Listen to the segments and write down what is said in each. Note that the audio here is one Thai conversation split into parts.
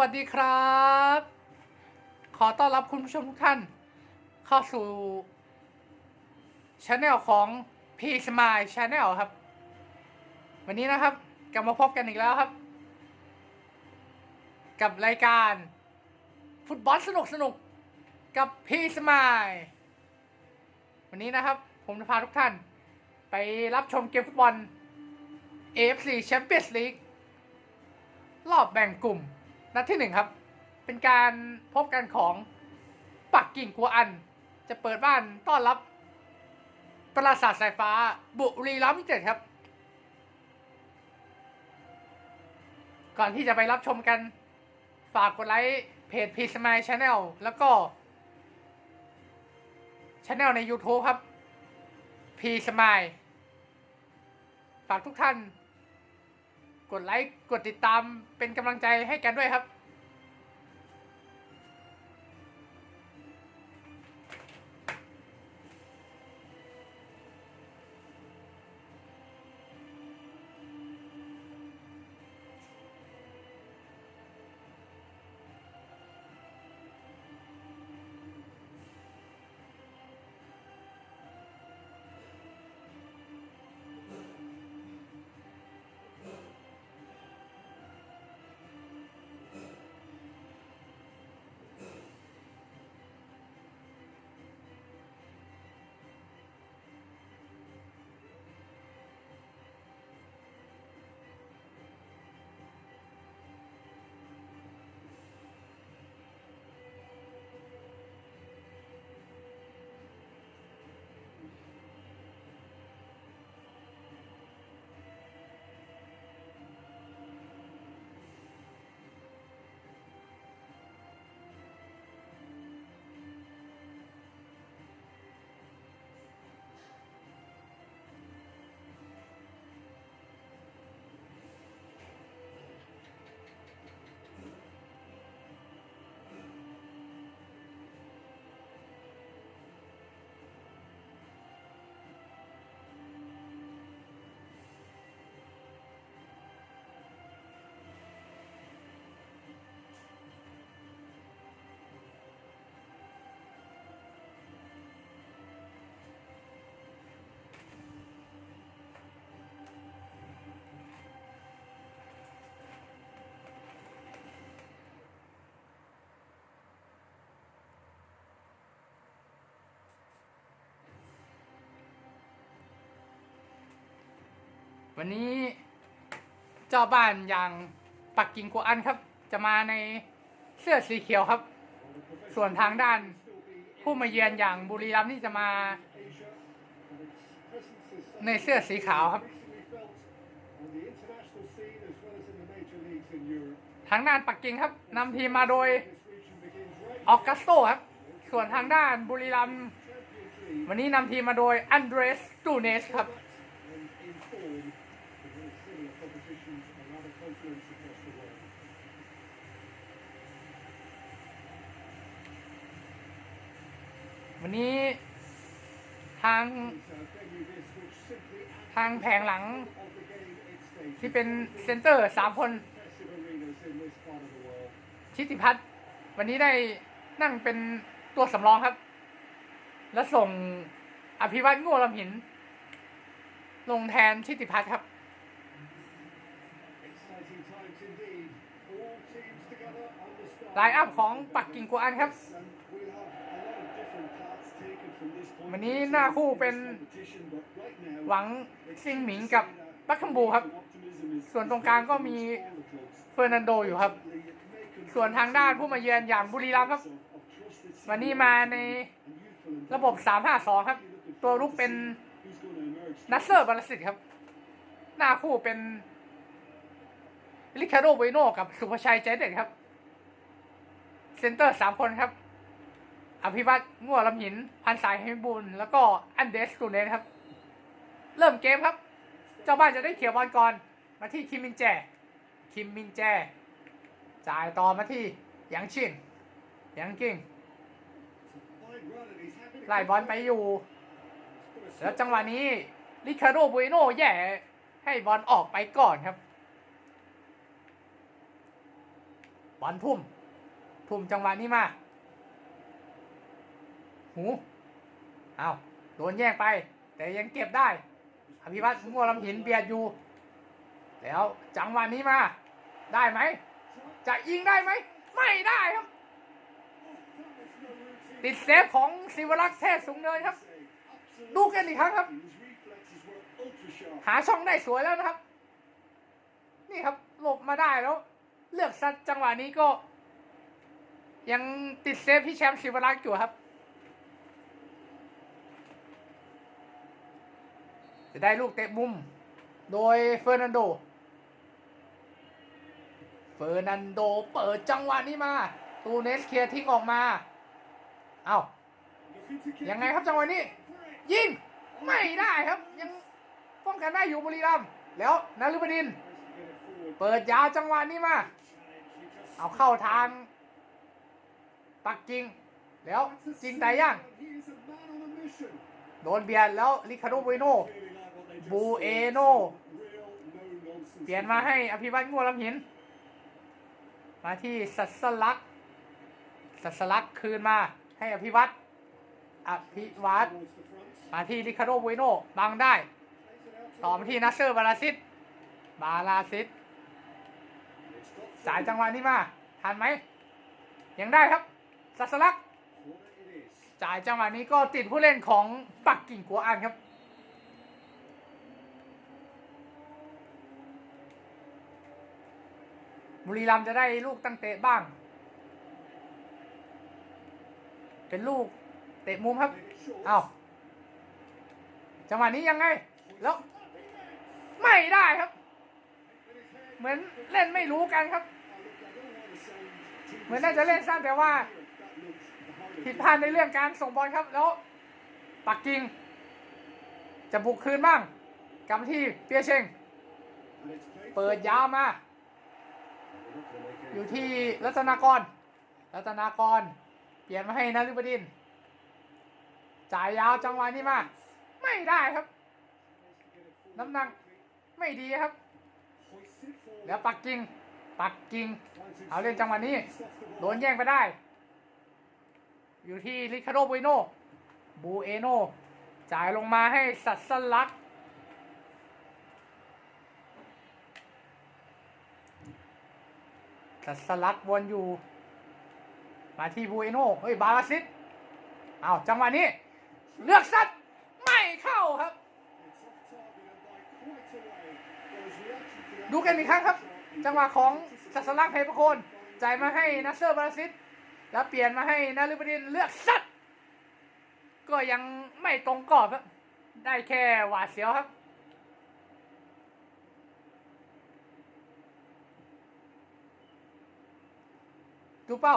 วัสดีครับ ขอต้อนรับคุณผู้ชมทุกท่าน เข้าสู่ช anel ของ P Smile Channel ครับ วันนี้นะครับกลับมาพบกันอีกแล้วครับ กับรายการ ฟุตบอลสนุกสนุกกับ P Smile วันนี้นะครับ ผมจะพาทุกท่าน ไปรับชมเกมฟุตบอล AFC Champions League รอบแบ่งกลุ่ม นัดที่หนึ่งครับ เป็นการพบกันของปักกิ่งกัวอัน จะเปิดบ้านต้อนรับ ปราสาทสายฟ้า บุรีรัมย์ยูเต็ดครับ ก่อนที่จะไปรับชมกัน ฝากกดไลค์เพจพีสมายชาแนลแล้วก็ช anel ใน YouTube ครับพีสมายฝากทุกท่าน กดไลค์ กดติดตามเป็นกำลังใจให้กันด้วยครับ วันนี้เจ้าบ้านอย่างปักกิ่งกัวอันครับ จะมาในเสื้อสีเขียวครับ ส่วนทางด้านผู้มาเยือนอย่างบุรีรัมย์นี่จะมา ในเสื้อสีขาวครับ ทางด้านปักกิ่งครับนำทีมมาโดยออกัสโตครับ ส่วนทางด้านบุรีรัมย์วันนี้นำทีมมาโดยอันเดรสตูเนสครับ วันนี้ทาง ทางแผงหลัง ที่เป็นเซนเตอร์สามคน ชิติพัฒน์วันนี้ได้นั่งเป็นตัวสำรองครับ แล้วส่งอภิวัตโง่ลำหิน ลงแทนชิติพัฒน์ครับไลน์อัพของปักกิ่งกัวอันครับ วันนี้หน้าคู่เป็นหวังซิงหมิงกับบัคคัมบูครับ ส่วนตรงกลางก็มีเฟอร์นันโดอยู่ครับ ส่วนทางด้านผู้มาเยือนอย่างบุรีรัมย์ครับ วันนี้มาในระบบ 3-5-2 ครับ ตัวรุกเป็นนัสเซอร์บาลสิตครับ หน้าคู่เป็นลิคาโดเวโนกับสุภชัยใจเด็ดครับ เซนเตอร์สามคนครับ อภิวัตง่วลำหิน พันสายให้บุญ แล้วก็อันเดสตูเนสครับ เริ่มเกมครับ เจ้าบ้านจะได้เขียวบอลก่อน มาที่คิมมินแจ คิมมินแจ จ่ายต่อมาที่หยางชินหยางกิ้งไล่บอลไปอยู่ แล้วจังหวะนี้ลิคาโดบุเอโนแย่ให้บอลออกไปก่อนครับ บอลทุ่ม ทุ่มจังหวะนี้มา หูเอาวโดนแย่งไป แต่ยังเก็บได้ อภิวัตงัวลำหินเบียดอยู่ แล้วจังหวะนี้มา ได้ไหม จะยิงได้ไหม ไม่ได้ครับ ติดเซฟของศิวรักษ์เทพสูงเนินครับ ดูกันอีกครั้งครับ หาช่องได้สวยแล้วนะครับ นี่ครับหลบมาได้แล้ว เลือกซัดจังหวะนี้ก็ ยังติดเซฟพี่แชมป์ศิวรักษ์อยู่ครับ จะได้ลูกเตะมุม โดยเฟอร์นันโด เฟอร์นันโดเปิดจังหวะนี้มา ตูเนสเคลียร์ทิ้งออกมา เอา้ายังไงครับจังหวะนี้ ยิง ไม่ได้ครับ ยังป้องกันได้อยู่บุรีรัมย์แล้วนารุบดิน เปิดยาวจังหวะนี้มา เอาเข้าทาง ปักกิ่งแล้วจริงแต่ย่างโดนเบียดแล้วลิคาโดบุโน บูเอโนเปลี่ยนมาให้อภิวัตงัวลำหิน มาที่สัสลักษ์สัสลักษ์คืนมาให้อภิวัตอภิวัตมาที่ลิคาโดบุยโนบังได้ ต่อมาที่นัสเซอร์บาลาซิตบาลาซิตจ่ายจังหวะนี้มาทันไหม ยังได้ครับสัสลักษ์จ่ายจังหวะนี้ก็ติดผู้เล่นของปักกิ่งกัวอันครับ บุรีรัมจะได้ลูกตั้งเตะบ้าง เป็นลูกเตะมุมครับ เอาจังหวะนี้ยังไง แล้วไม่ได้ครับ เหมือนเล่นไม่รู้กันครับ เหมือนน่าจะเล่นสั้นแต่ว่าผิดพลาดในเรื่องการส่งบอลครับ แล้ว ปักกิ่ง จะบุกคืนบ้างกลับที่เปียเชง เปิดยาวมา อยู่ที่รัตนากร รัตนากร เปลี่ยนมาให้นฤบดิน จ่ายยาวจังหวะนี้มา ไม่ได้ครับ น้ำหนักไม่ดีครับ แล้วปักกิ่ง ปักกิ่ง เอาเล่นจังหวะนี้ โดนแย่งไปได้ อยู่ที่ลิคาโดบุยโนบูเอโนจ่ายลงมาให้สัตสลัก สัสลักวนอยู่ มาที่บูเอโนเฮ้ย บาลาซิสเอาจังหวะนี้ เลือกสัตว์ไม่เข้าครับ ดูกันอีกครั้งครับ จังหวะของสัสลักเพปโคนจ่ายมาให้นัสเซอร์บาลาซิสแล้วเปลี่ยนมาให้นารุบดินเลือกสัตว์ก็ยังไม่ตรงกรอบครับ ได้แค่หวาดเสียวครับ ดูเป้า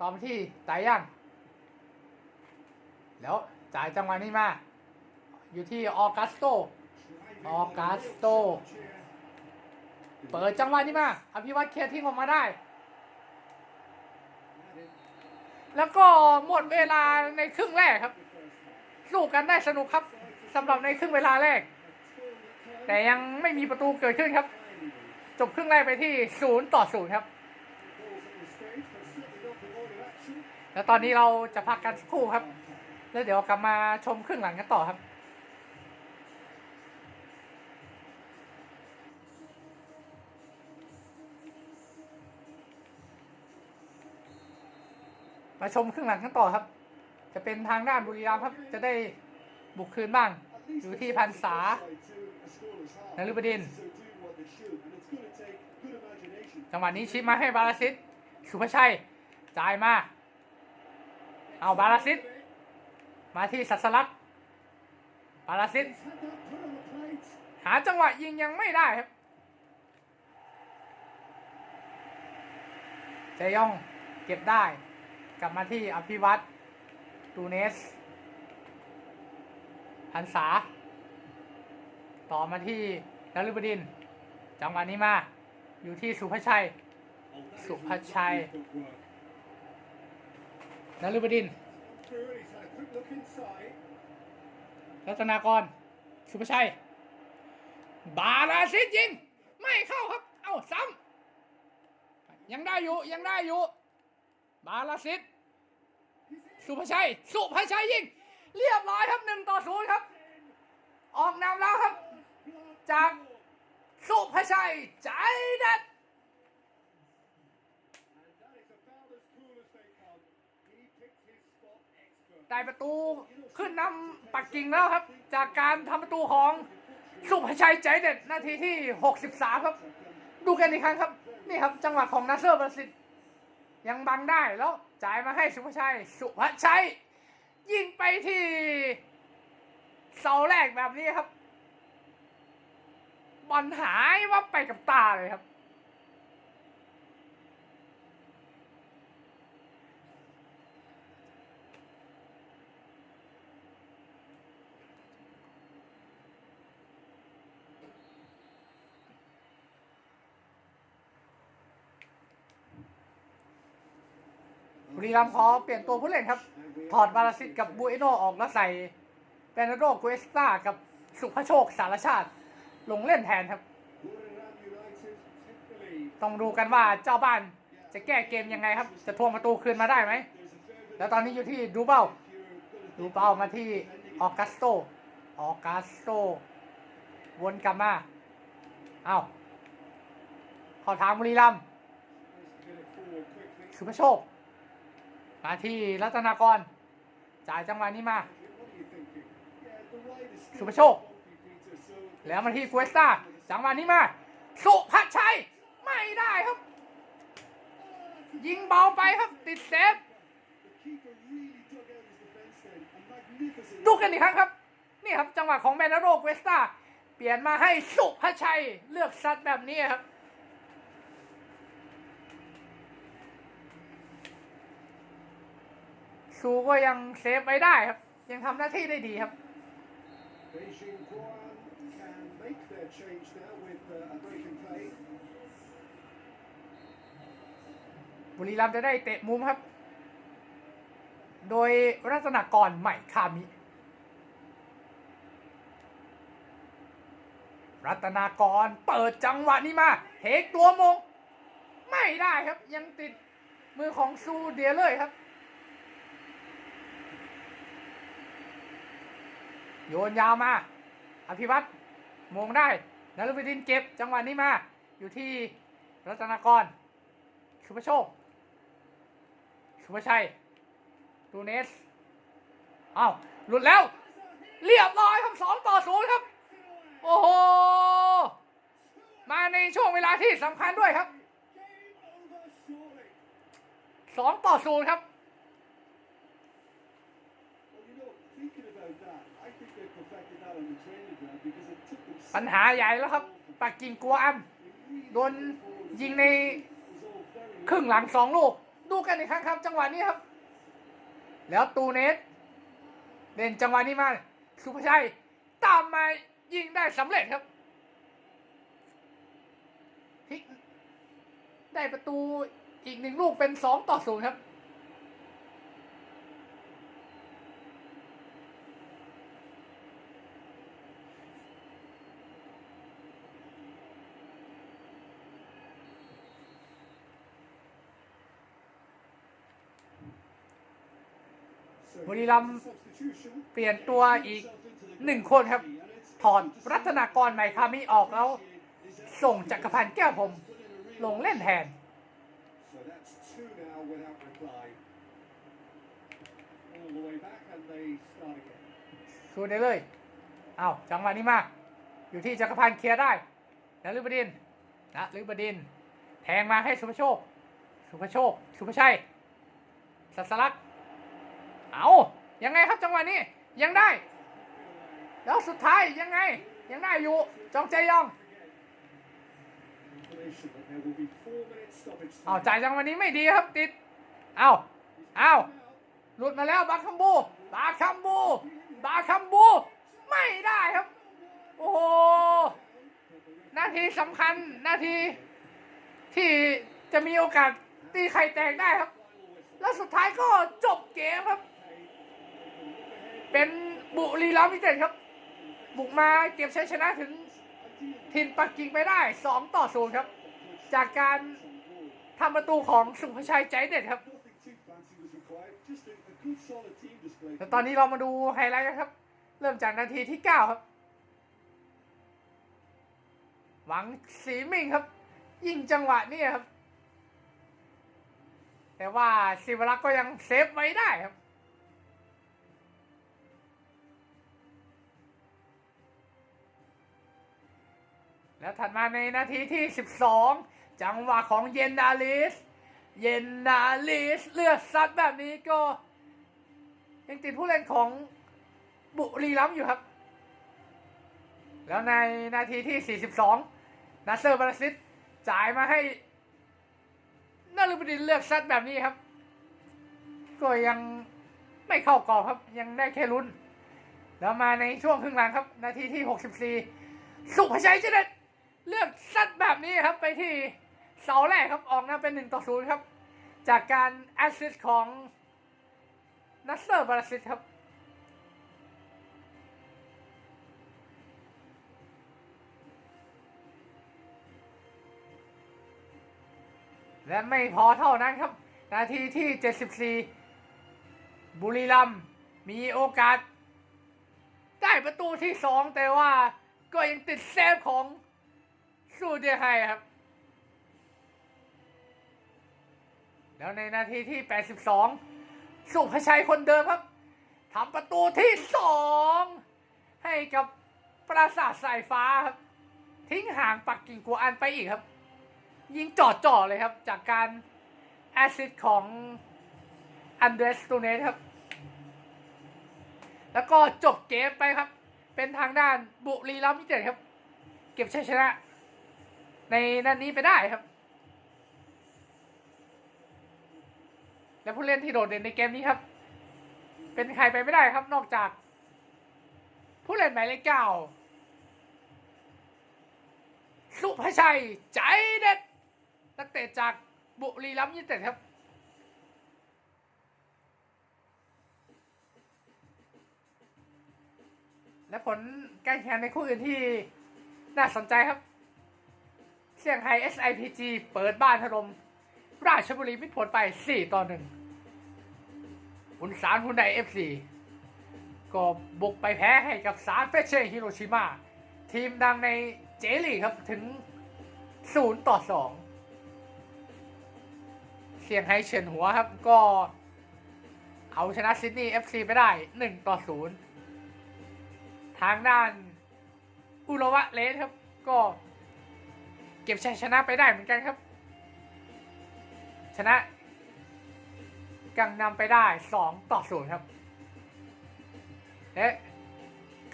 ต่อมาที่ตายย่างแล้วจ่ายจังหวะนี้มา อยู่ที่ออกัสโตออกัสโต เปิดจังหวะนี้มา อภิวัตเคลียร์ทิ้งออกมาได้ แล้วก็หมดเวลาในครึ่งแรกครับ สู้กันได้สนุกครับสำหรับในครึ่งเวลาแรก แต่ยังไม่มีประตูเกิดขึ้นครับ จบครึ่งแรกไปที่ศูนย์ต่อศูนย์ครับ แล้วตอนนี้เราจะพักกันสักครู่ครับ แล้วเดี๋ยวกลับมาชมครึ่งหลังกันต่อครับมาชมครึ่งหลังกันต่อครับ จะเป็นทางด้านบุรีรัมย์ครับ จะได้บุกคืนบ้าง อยู่ที่พันษานฤบดินทร์ จังหวะนี้ชิปมาให้บาลาซิสสุภชัยจ่ายมา เอาบาลาซิสมาที่สัสลักษณ์บาลาซิสหาจังหวะยิงยังไม่ได้ครับเจยองเก็บได้ กลับมาที่อภิวัตตูเนสพันษา ต่อมาที่นฤบดินทร์ จังหวะนี้มา อยู่ที่สุภชัย สุภชัยนฤบดินรัตนากร สุภชัย บาลาซิสยิง ไม่เข้าครับ เอ้าซ้ำยังได้อยู่ ยังได้อยู่ บาลาซิดสุภชัย สุภชัยยิง เรียบร้อยครับหนึ่งต่อศูนย์ครับ ออกนำแล้วครับ จาก สุภชัย ใจเด็ดได้ประตูขึ้นนำปักกิ่งแล้วครับ จากการทำประตูของสุภชัยใจเด็ดนาทีที่ 63 ครับ ดูกันอีกครั้งครับ นี่ครับจังหวะของนาเซอร์บราซิลยังบังได้แล้วจ่ายมาให้สุภชัย สุภชัย ยิงไปที่เสาแรกแบบนี้ครับ บอลหายวับไปกับตาเลยครับ บุรีรัมย์ขอเปลี่ยนตัวผู้เล่นครับ ถอดบาลาซิตกับบูเอโนออกแล้วใส่เปนโดโกเอสตากับสุภโชคสารชาติ ลงเล่นแทนครับ ต้องดูกันว่าเจ้าบ้านจะแก้เกมยังไงครับ จะทวงประตูคืนมาได้ไหม แล้วตอนนี้อยู่ที่ดูเบลดูเบลมาที่ออกัสโต ออกัสโต วนกลับมา เอาเขอทางบุรีรัมย์สุภโชค มาที่รัตนากร จ่ายจังหวะนี้มา สุภโชค แล้วมาที่กัวสตาจังหวะนี้มาสุภชัย ไม่ได้ครับ ยิงเบาไปครับ ติดเซฟดูกันอีกครั้งครับ นี่ครับ จังหวะของแมนนาโรเวสตาเปลี่ยนมาให้สุภชัย เลือกซัดแบบนี้ครับซูก็ยังเซฟไว้ได้ครับ ยังทำหน้าที่ได้ดีครับ change now with uh, a break in play. บุรีรัมย์จะได้เตะมุมครับ โดยรัตนากรใหม่คามิ รัตนากรเปิดจังหวะนี้มาเทคตัวมง ไม่ได้ครับยังติดมือของซูเดียเลยครับโยนยาวมา อภิวัตร มงได้นฤบดินเก็บจังหวะนี้มา อยู่ที่รัตนากรสุภโชคสุภชัยตูเนสอ้าวหลุดแล้ว เรียบร้อยครับสองต่อศูนย์ครับ โอ้โห มาในช่วงเวลาที่สำคัญด้วยครับสองต่อศูนย์ครับ ปัญหาใหญ่แล้วครับ ปักกิ่งกลัวอัมโดนยิงในครึ่งหลังสองลูก ดูกันอีกครั้งครับ จังหวะนี้ครับ แล้วตูเนสเล่นจังหวะนี้มาสุภชัยตามมายิงได้สำเร็จครับได้ประตูอีกหนึ่งลูกเป็นสองต่อศูนย์ครับ บุรีรัมเปลี่ยนตัวอีกหนึ่งคนครับ ถอดรัตนากรใหม่คามิออกแล้ว ส่งจักรพันธ์แก้วผม ลงเล่นแทน สู้ได้เลย เอาจังหวะนี้มา อยู่ที่จักรพันธ์เคลียร์ได้นะลือบดินนะลือบดิน แทงมาให้สุภโชค สุภโชค สุภชัย สัสลักษ เอายังไงครับจังหวะนี้ยังได้ แล้วสุดท้ายยังไง ยังได้อยู่จองเจยองเอาจ่ายจังหวะนี้ไม่ดีครับติดเอาเอาหลุดมาแล้วบาคัมบูบาคัมบูบาคัมบู ไม่ได้ครับ โอ้โหนาทีสำคัญนาทีที่จะมีโอกาสตีไข่แตกได้ครับ แล้วสุดท้ายก็จบเกมครับ เป็นบุรีรัมย์ยูไนเต็ดครับ บุกมาเก็บชัยชนะถึงถิ่นปักกิ่งไปได้ 2 ต่อ0ครับ จากการทำประตูของสุภชัยใจเด็ดครับแล้วตอนนี้เรามาดูไฮไลท์กันครับ เริ่มจากนาทีที่ 9 ครับ หวังสีมิงครับ ยิงจังหวะนี้ครับ แต่ว่าศิวรักษ์ก็ยังเซฟไว้ได้ครับ แล้วถัดมาในนาทีที่ 12 จังหวะของเยนนาลิส เยนนาลิสเลือดซัดแบบนี้ก็ ยังติดผู้เล่นของบุรีรัมอยู่ครับ แล้วในนาทีที่ 42 นาเซอร์บาราซิสจ่ายมาให้นารุบดินเลือกซัดแบบนี้ครับ ก็ยังไม่เข้ากรอบครับ ยังได้แค่ลุ้น แล้วมาในช่วงครึ่งหลังครับ นาทีที่ 64 สุภชัยเจเด็ด เลือกซัดแบบนี้ครับไปที่เสาแรกครับออกนำเป็น1ต่อ0ครับ จากการแอสซิสต์ของนัสเซอร์บาราซิสครับและไม่พอเท่านั้นครับ นาทีที่ 74 บุรีรัมย์มีโอกาส ได้ประตูที่ 2 แต่ว่าก็ยังติดเซฟของ สูเดียไฮครับ แล้วในนาทีที่ 82 สุภชัยคนเดิมครับทำประตูที่สองให้กับปราสาทสายฟ้าครับ ทิ้งห่างปักกิ่งกัวอันไปอีกครับ ยิงจอดจ่อเลยครับ จากการแอซิสต์ของอันเดรสตูเนสครับ แล้วก็จบเกมไปครับ เป็นทางด้านบุรีรัมย์ยูไนเต็ดครับ เก็บชัยชนะ ในนัดนนี้ไปได้ครับ และผู้เล่นที่โดดเด่นในเกมนี้ครับ เป็นใครไปไม่ได้ครับนอกจาก ผู้เล่นหมายเลขเก้าสุภชัย ใจเด็ดนักเตะจากบุรีรัมย์ยูไนเต็ดครับและผลการแข่งในคู่อื่นที่น่าสนใจครับ เซี่ยงไฮ้ SIPG เปิดบ้านถล่มราชบุรีมิตรผลไป 4 ต่อ 1 อุนสารฮุนได FC ก็บุกไปแพ้ให้กับสารเฟชเช่ฮิโรชิมา ทีมดังในเจลีครับถึง 0 ต่อ 2 เซี่ยงไฮ้เฉินหัวครับก็เอาชนะซิดนีย์ FC ไปได้ 1 ต่อ 0 ทางด้านอุระวะเลสครับก็ ก็บชัยชนะไปได้เหมือนกันครับ ชนะ กังนำไปได้2ต่อ0ครับและ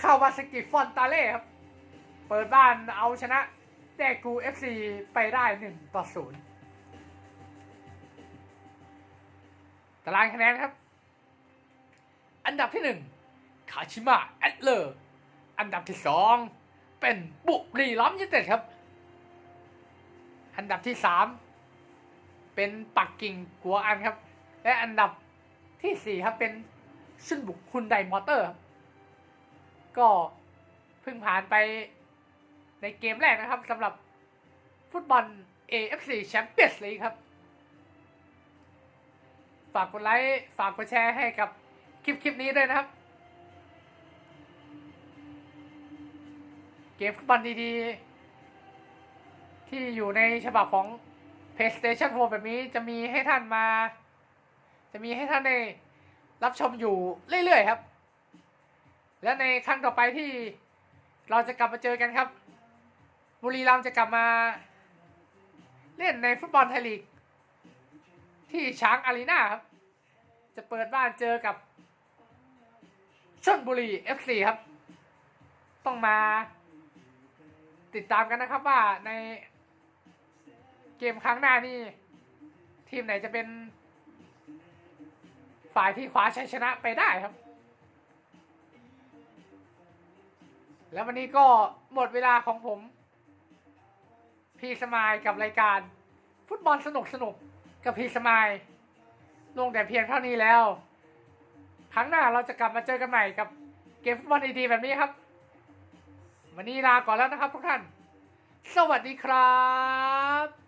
คาวาสกิฟอนตาเล่ครับ เปิดบ้านเอาชนะแดกู FC ไปได้1ต่อ0ตารางคะแนนครับ อันดับที่1คาชิมะแอดเลอร์ อันดับที่2เป็นบุรีรัมย์ยูเต็ดครับ อันดับที่3เป็นปักกิ่งกัวอันครับ และอันดับทีสี่4ครับเป็นชุนบุกฮุนไดมอเตอร์ ก็เพิ่งผ่านไปในเกมแรกนะครับสำหรับฟุตบอล AFC Champions League ครับ ฝากกดไลค์ ฝากกดแชร์ให้กับคลิปคลิปนี้ด้วยนะครับ เกมฟุตบอลดีๆ ที่อยู่ในฉบับของ PlayStation 4 แบบนี้จะมีให้ท่านมา จะมีให้ท่านได้รับชมอยู่เรื่อยๆครับ และในครั้งต่อไปที่เราจะกลับมาเจอกันครับ บุรีรัมย์จะกลับมา เล่นในฟุตบอลไทยลีก ที่ช้างอารีนาครับ จะเปิดบ้านเจอกับชนบุรี FC ครับ ต้องมาติดตามกันนะครับว่าใน เกมครั้งหน้านี่ ทีมไหนจะเป็น ฝ่ายที่คว้าชัยชนะไปได้ครับ แล้ววันนี้ก็หมดเวลาของผม พีสมายกับรายการ ฟุตบอลสนุกสนุกกับพีสมายลงแต่เพียงเท่านี้แล้ว ครั้งหน้าเราจะกลับมาเจอกันใหม่กับเกมฟุตบอลดีๆแบบนี้ครับ วันนี้ลาก่อนแล้วนะครับทุกท่าน สวัสดีครับ